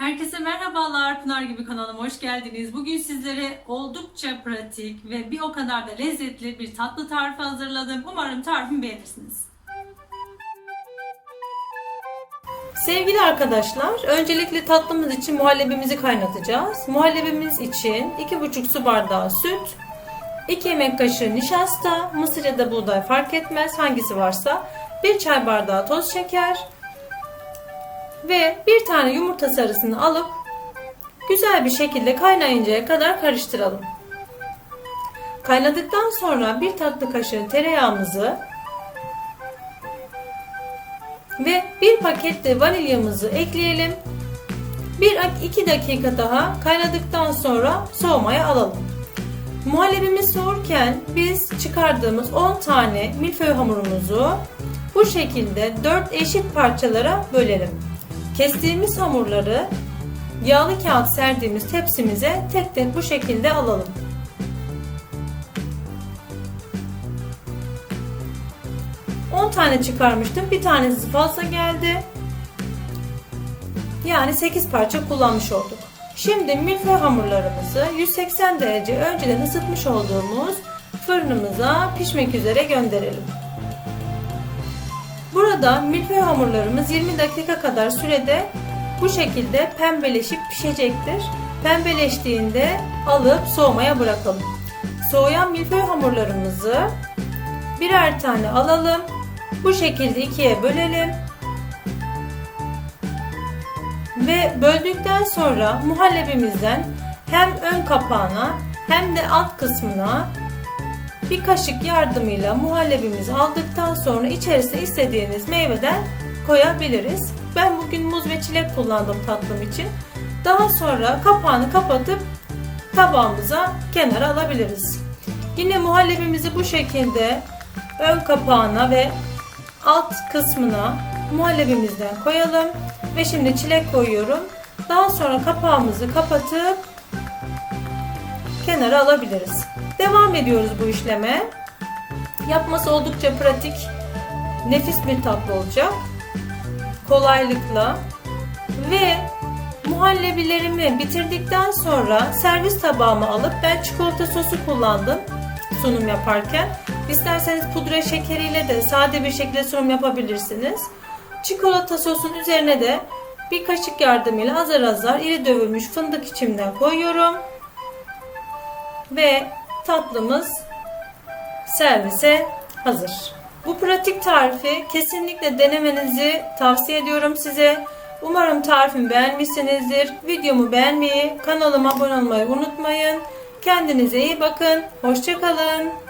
Herkese merhabalar. Pınar gibi kanalıma hoş geldiniz. Bugün sizlere oldukça pratik ve bir o kadar da lezzetli bir tatlı tarifi hazırladım. Umarım tarifimi beğenirsiniz. Sevgili arkadaşlar, öncelikle tatlımız için muhallebimizi kaynatacağız. Muhallebimiz için 2,5 su bardağı süt, 2 yemek kaşığı nişasta, mısır ya da buğday fark etmez hangisi varsa, 1 çay bardağı toz şeker, ve bir tane yumurta sarısını alıp güzel bir şekilde kaynayıncaya kadar karıştıralım. Kaynadıktan sonra bir tatlı kaşığı tereyağımızı ve bir paket de vanilyamızı ekleyelim. 1-2 dakika daha kaynadıktan sonra soğumaya alalım. Muhallebimiz soğurken biz çıkardığımız 10 tane milföy hamurumuzu bu şekilde 4 eşit parçalara bölelim. Kestiğimiz hamurları yağlı kağıt serdiğimiz tepsimize tek tek bu şekilde alalım. Tane çıkarmıştım. Bir tanesi fazla geldi. Yani 8 parça kullanmış olduk. Şimdi milföy hamurlarımızı 180 derece önceden ısıtmış olduğumuz fırınımıza pişmek üzere gönderelim. Burada milföy hamurlarımız 20 dakika kadar sürede bu şekilde pembeleşip pişecektir. Pembeleştiğinde alıp soğumaya bırakalım. Soğuyan milföy hamurlarımızı birer tane alalım. Bu şekilde ikiye bölelim. Ve böldükten sonra muhallebimizden hem ön kapağına hem de alt kısmına bir kaşık yardımıyla muhallebimizi aldıktan sonra içerisine istediğiniz meyveden koyabiliriz. Ben bugün muz ve çilek kullandım tatlım için. Daha sonra kapağını kapatıp tabağımıza kenara alabiliriz. Yine muhallebimizi bu şekilde ön kapağına ve alt kısmına muhallebimizden koyalım. Ve şimdi çilek koyuyorum. Daha sonra kapağımızı kapatıp kenara alabiliriz. Devam ediyoruz bu işleme. Yapması oldukça pratik, nefis bir tatlı olacak. Kolaylıkla ve muhallebilerimi bitirdikten sonra servis tabağıma alıp ben çikolata sosu kullandım sunum yaparken. İsterseniz pudra şekeriyle de sade bir şekilde sunum yapabilirsiniz. Çikolata sosun üzerine de bir kaşık yardımıyla azar azar iri dövülmüş fındık içimden koyuyorum. Ve tatlımız servise hazır. Bu pratik tarifi kesinlikle denemenizi tavsiye ediyorum size. Umarım tarifimi beğenmişsinizdir. Videomu beğenmeyi, kanalıma abone olmayı unutmayın. Kendinize iyi bakın. Hoşçakalın.